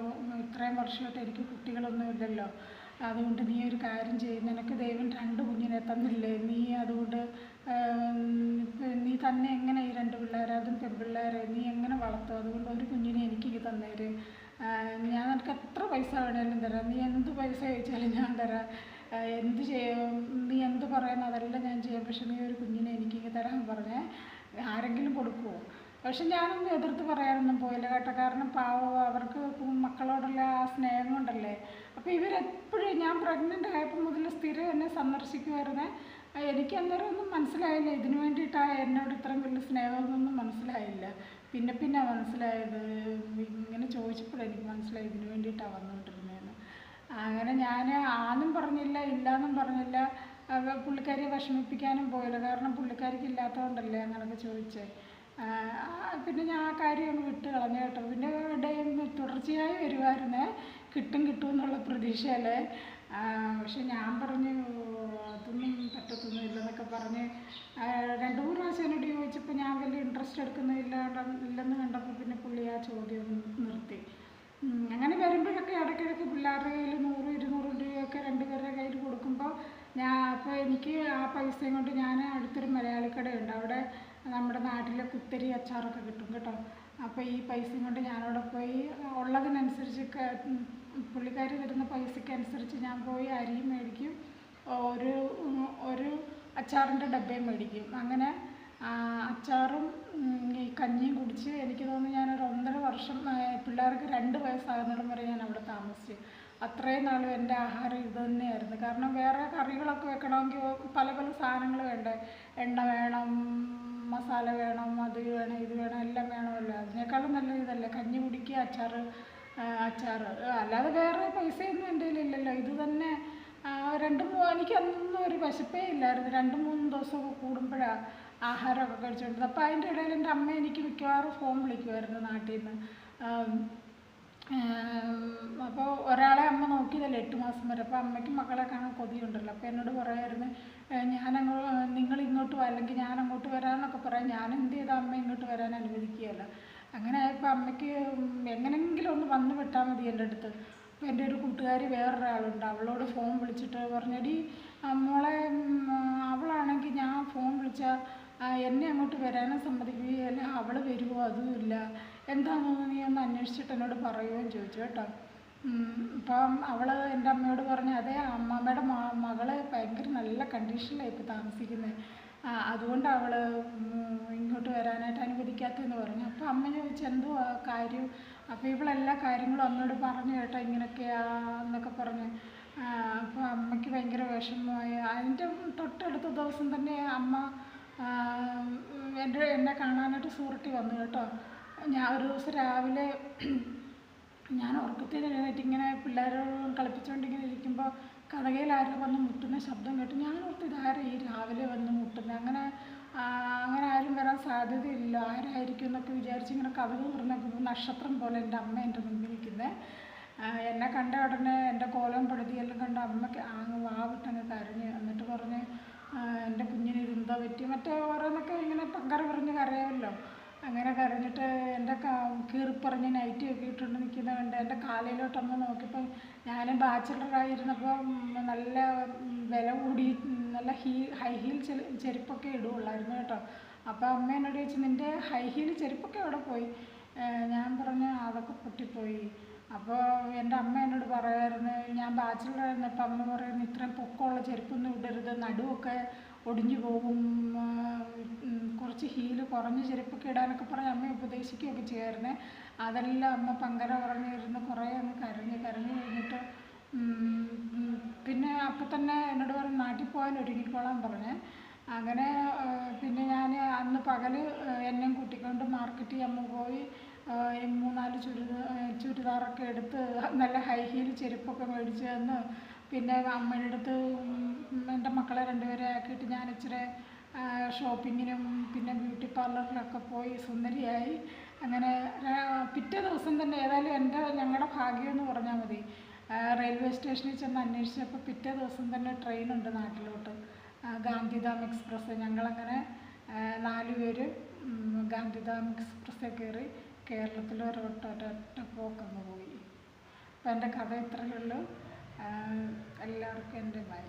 ഇത്രയും വർഷമായിട്ട് എനിക്ക് കുട്ടികളൊന്നും ഇല്ലല്ലോ. അതുകൊണ്ട് നീ ഒരു കാര്യം ചെയ്യും. നിനക്ക് ദൈവം രണ്ട് കുഞ്ഞിനെ തന്നില്ലേ? നീ അതുകൊണ്ട് നീ തന്നെ എങ്ങനെ ഈ രണ്ട് പിള്ളേരെ അതും പെൺപിള്ളേരെ നീ എങ്ങനെ വളർത്തും? അതുകൊണ്ട് ഒരു കുഞ്ഞിനെ എനിക്ക് തന്നേര്. ഞാൻ നിനക്ക് എത്ര പൈസ വേണേലും തരാം. നീ എന്ത് പൈസ ചോദിച്ചാലും ഞാൻ തരാം. എന്ത് ചെയ്യും? നീ എന്ത് പറയുന്നു അതെല്ലാം ഞാൻ ചെയ്യാം. പക്ഷെ നീ ഒരു കുഞ്ഞിനെ എനിക്ക് തരാൻ പറഞ്ഞേ. ആരെങ്കിലും കൊടുക്കുമോ പക്ഷെ ഞാനൊന്നും എതിർത്ത് പറയാനൊന്നും പോയില്ല കേട്ടോ. കാരണം പാവം അവർക്ക് മക്കളോടുള്ള ആ സ്നേഹം കൊണ്ടല്ലേ. അപ്പോൾ ഇവരെപ്പോഴും ഞാൻ പ്രഗ്നന്റ് ആയപ്പോൾ മുതൽ സ്ഥിരം എന്നെ സന്ദർശിക്കുമായിരുന്നേ എനിക്ക് അന്നേരം ഒന്നും മനസ്സിലായില്ല. ഇതിനു വേണ്ടിയിട്ടാണ് എന്നോട് ഇത്രയും വലിയ സ്നേഹമൊന്നും മനസ്സിലായില്ല. പിന്നെ പിന്നെ മനസ്സിലായത് ഇങ്ങനെ ചോദിച്ചപ്പോൾ എനിക്ക് മനസ്സിലായി ഇതിന് വേണ്ടിയിട്ടാണ് വന്നുകൊണ്ടിരുന്നതെന്ന് അങ്ങനെ ഞാൻ ആന്നും പറഞ്ഞില്ല ഇല്ലാന്നും പറഞ്ഞില്ല. പുള്ളിക്കാരിയെ വിഷമിപ്പിക്കാനും പോയില്ല. കാരണം പുള്ളിക്കാരിക്ക് ഇല്ലാത്തതുകൊണ്ടല്ലേ അങ്ങനെയൊക്കെ ചോദിച്ചേ. പിന്നെ ഞാൻ ആ കാര്യം അങ്ങ് വിട്ട് കളഞ്ഞു കേട്ടോ. പിന്നെ ഡെയിം തുടർച്ചയായി വരുമായിരുന്നേ കിട്ടും കിട്ടും എന്നുള്ള പ്രതീക്ഷയല്ലേ? പക്ഷെ ഞാൻ പറഞ്ഞു അതൊന്നും പറ്റത്തൊന്നും ഇല്ലെന്നൊക്കെ പറഞ്ഞ് രണ്ട് മൂന്ന് പ്രാവശ്യം എന്നോട് ചോദിച്ചപ്പോൾ ഞാൻ വലിയ ഇൻട്രസ്റ്റ് എടുക്കുന്നില്ല ഇല്ലെന്ന് കണ്ടപ്പോൾ പിന്നെ പുള്ളി ആ ചോദ്യം നിർത്തി. അങ്ങനെ വരുമ്പോഴൊക്കെ ഇടയ്ക്കിടയ്ക്ക് പിള്ളേരുടെ കയ്യിൽ നൂറ് ഇരുന്നൂറ് രൂപയൊക്കെ രണ്ടുപേരുടെ കയ്യിൽ കൊടുക്കുമ്പോൾ ഞാൻ അപ്പോൾ എനിക്ക് ആ പൈസയും കൊണ്ട് ഞാൻ അടുത്തൊരു മലയാളിക്കടയുണ്ട്. അവിടെ നമ്മുടെ നാട്ടിലെ കുത്തരി അച്ചാറൊക്കെ കിട്ടും കേട്ടോ. അപ്പോൾ ഈ പൈസയും കൊണ്ട് ഞാനവിടെ പോയി ഉള്ളതിനനുസരിച്ച് പുള്ളിക്കാർ തരുന്ന പൈസയ്ക്ക് അനുസരിച്ച് ഞാൻ പോയി അരിയും മേടിക്കും. ഒരു ഒരു അച്ചാറിന്റെ ഡബ്ബയും മേടിക്കും. അങ്ങനെ അച്ചാറും ഈ കഞ്ഞിയും കുടിച്ച് എനിക്ക് തോന്നുന്നു ഞാൻ ഒരു ഒന്നര വർഷം പിള്ളേർക്ക് രണ്ട് വയസ്സാകുന്നിടം വരെ ഞാൻ അവിടെ താമസിച്ചു. അത്രയും നാളും എന്റെ ആഹാരം ഇത് തന്നെയായിരുന്നു. കാരണം വേറെ കറികളൊക്കെ വെക്കണമെങ്കിൽ പല പല സാധനങ്ങൾ വേണ്ടേ? എണ്ണ വേണം മസാല വേണം അത് വേണം ഇത് വേണം എല്ലാം വേണമല്ലോ. അതിനേക്കാളും നല്ല ഇതല്ലേ കഞ്ഞി കുടിക്കുക അച്ചാർ അച്ചാർ അല്ലാതെ വേറെ പൈസയൊന്നും എന്റെ കയ്യിലില്ലല്ലോ ഇത് തന്നെ രണ്ട് എനിക്ക് അന്നൊന്നും ഒരു വിശപ്പേ ഇല്ലായിരുന്നു. രണ്ട് മൂന്ന് ദിവസം കൂടുമ്പോഴാണ് ആഹാരമൊക്കെ കഴിച്ചുകൊണ്ടിരുന്നത്. അപ്പോൾ അതിന്റെ ഇടയിൽ എന്റെ അമ്മ എനിക്ക് മിക്കവാറും ഫോൺ വിളിക്കുമായിരുന്നു നാട്ടിൽ നിന്ന്. അപ്പോൾ ഒരാളെ അമ്മ നോക്കിയതല്ലേ എട്ട് മാസം വരെ. അപ്പോൾ അമ്മയ്ക്ക് മക്കളെ കാണാൻ കൊതിയുണ്ടല്ലോ. അപ്പോൾ എന്നോട് പറയായിരുന്നു ഞാനങ്ങോ നിങ്ങൾ ഇങ്ങോട്ട് വാ അല്ലെങ്കിൽ ഞാൻ അങ്ങോട്ട് വരാമെന്നൊക്കെ പറയാം ഞാൻ എന്ത് ചെയ്താൽ അമ്മ ഇങ്ങോട്ട് വരാൻ അനുവദിക്കുകയല്ല. അങ്ങനെ ആയപ്പോൾ അമ്മയ്ക്ക് എങ്ങനെയെങ്കിലും ഒന്ന് വന്ന് വിട്ടാൽ മതി എന്റെ അടുത്ത്. അപ്പോൾ എന്റെ ഒരു കൂട്ടുകാരി വേറൊരാളുണ്ട്. അവളോട് ഫോൺ വിളിച്ചിട്ട് പറഞ്ഞടി മോളെ അവളാണെങ്കിൽ ഞാൻ ഫോൺ വിളിച്ചാൽ എന്നെ അങ്ങോട്ട് വരാനും സമ്മതിക്കുകയില്ല. അവൾ വരുമോ അതുമില്ല എന്താണെന്ന് നീ ഒന്ന് അന്വേഷിച്ചിട്ട് എന്നോട് പറയുകയും ചോദിച്ചു കേട്ടോ. അപ്പം അവൾ എന്റെ അമ്മയോട് പറഞ്ഞു അതേ അമ്മമ്മയുടെ മകൾ ഭയങ്കര നല്ല കണ്ടീഷനിലാണ് ഇപ്പോൾ താമസിക്കുന്നത്. അതുകൊണ്ട് അവൾ ഇങ്ങോട്ട് വരാനായിട്ട് അനുവദിക്കാത്തതെന്ന് പറഞ്ഞു. അപ്പോൾ അമ്മ ചോദിച്ചു എന്തോ കാര്യം? അപ്പോൾ ഇവളെല്ലാ കാര്യങ്ങളും അമ്മയോട് പറഞ്ഞു കേട്ടോ ഇങ്ങനെയൊക്കെയാ എന്നൊക്കെ പറഞ്ഞ്. അപ്പോൾ അമ്മയ്ക്ക് ഭയങ്കര വിഷമമായി. അതിന്റെ തൊട്ടടുത്ത ദിവസം തന്നെ അമ്മ എന്റെ എന്നെ കാണാനായിട്ട് സൂറിട്ടി വന്നു കേട്ടോ. ഞാൻ ഒരു ദിവസം രാവിലെ ഞാൻ ഉറക്കത്തിൽ എഴുന്നേറ്റ് ഇങ്ങനെ പിള്ളേരോട് കളിപ്പിച്ചുകൊണ്ടിങ്ങനെ ഇരിക്കുമ്പോൾ കടകയിൽ ആരോ വന്ന് മുട്ടുന്ന ശബ്ദം കേട്ടു. ഞാൻ ഓർത്ത് ഇതാരാ ഈ രാവിലെ വന്ന് മുട്ടുന്നത് അങ്ങനെ അങ്ങനെ ആരും വരാൻ സാധ്യതയില്ല. ആരായിരിക്കും എന്നൊക്കെ വിചാരിച്ച് ഇങ്ങനെ കഥകൾ തുറന്നപ്പോൾ നക്ഷത്രം പോലെ എന്റെ അമ്മ എന്റെ മുമ്പിൽ നിൽക്കുന്നത് എന്നെ കണ്ട ഉടനെ എന്റെ കോലം പടുതിയെല്ലാം കണ്ട അമ്മയ്ക്ക് അങ്ങ് വാവിട്ടങ്ങ് കരഞ്ഞ് എന്നിട്ട് പറഞ്ഞ് എന്റെ കുഞ്ഞിന് ഇതെന്തോ പറ്റി? മറ്റേ ഓരോന്നൊക്കെ ഇങ്ങനെ പങ്കര പറഞ്ഞ് കരയാമല്ലോ. അങ്ങനെ കരഞ്ഞിട്ട് എന്റെ കീറിപ്പറഞ്ഞ് നൈറ്റി ഒക്കെ ഇട്ടുകൊണ്ട് നിൽക്കുന്ന കണ്ട് എന്റെ കാലയിലോട്ടൊന്ന് നോക്കിയപ്പോൾ ഞാൻ ബാച്ചിലറായിരുന്നപ്പോൾ നല്ല വില കൂടി നല്ല ഹീ ഹൈ ഹീൽ ചെരുപ്പൊക്കെ ഇടുകയുള്ളായിരുന്നു കേട്ടോ. അപ്പോൾ അമ്മ എന്നോട് ചോദിച്ചു നിന്റെ ഹൈ ഹീൽ ചെരുപ്പൊക്കെ എവിടെ പോയി? ഞാൻ പറഞ്ഞു അതൊക്കെ പൊട്ടിപ്പോയി. അപ്പോൾ എന്റെ അമ്മ എന്നോട് പറയുമായിരുന്നു ഞാൻ ബാച്ചിലറായിരുന്നപ്പോൾ അമ്മ പറയുന്നു ഇത്രയും പൊക്കമുള്ള ചെരുപ്പൊന്നും ഇടരുത് നടുവൊക്കെ ഒടിഞ്ഞു പോകും കുറച്ച് ഹീൽ കുറഞ്ഞ് ചെരുപ്പൊക്കെ ഇടാനൊക്കെ പറഞ്ഞ് അമ്മ ഉപദേശിക്കുകയൊക്കെ ചെയ്യുമായിരുന്നേ അതെല്ലാം അമ്മ പങ്കര പറഞ്ഞിരുന്ന് കുറേ അങ്ങ് കരഞ്ഞ് കരഞ്ഞ് കഴിഞ്ഞിട്ട് പിന്നെ അപ്പം തന്നെ എന്നോട് പറഞ്ഞ് നാട്ടിൽ പോകാൻ ഒരുങ്ങിക്കോളാൻ പറഞ്ഞേ. അങ്ങനെ പിന്നെ ഞാൻ അന്ന് പകൽ എന്നെയും കൂട്ടിക്കൊണ്ട് മാർക്കറ്റിൽ അമ്മ പോയി മൂന്നാൽ ചുരിദാർ ചുരിദാറൊക്കെ എടുത്ത് നല്ല ഹൈ ഹീൽ ചെരുപ്പൊക്കെ മേടിച്ച് തന്ന് പിന്നെ അമ്മയുടെ അടുത്ത് എന്റെ മക്കളെ രണ്ടുപേരെ ആക്കിയിട്ട് ഞാൻ ഇച്ചിരി ഷോപ്പിങ്ങിനും പിന്നെ ബ്യൂട്ടി പാർലറിലൊക്കെ പോയി സുന്ദരിയായി. അങ്ങനെ പിറ്റേ ദിവസം തന്നെ ഏതായാലും എന്റെ ഞങ്ങളുടെ ഭാഗ്യം എന്ന് പറഞ്ഞാൽ മതി റെയിൽവേ സ്റ്റേഷനിൽ ചെന്ന് അന്വേഷിച്ചപ്പോൾ പിറ്റേ ദിവസം തന്നെ ട്രെയിനുണ്ട് നാട്ടിലോട്ട്. ഗാന്ധിധാം എക്സ്പ്രസ് ഞങ്ങളങ്ങനെ ആ, നാല് പേര് ഉം, ഗാന്ധിധാം എക്സ്പ്രസ്സിൽ കയറി ഒറ്റ പോക്കങ്ങ് പോയി. അപ്പം എന്റെ കഥ ഇത്രയേ എല്ലാവർക്കും എന്റെ ബൈ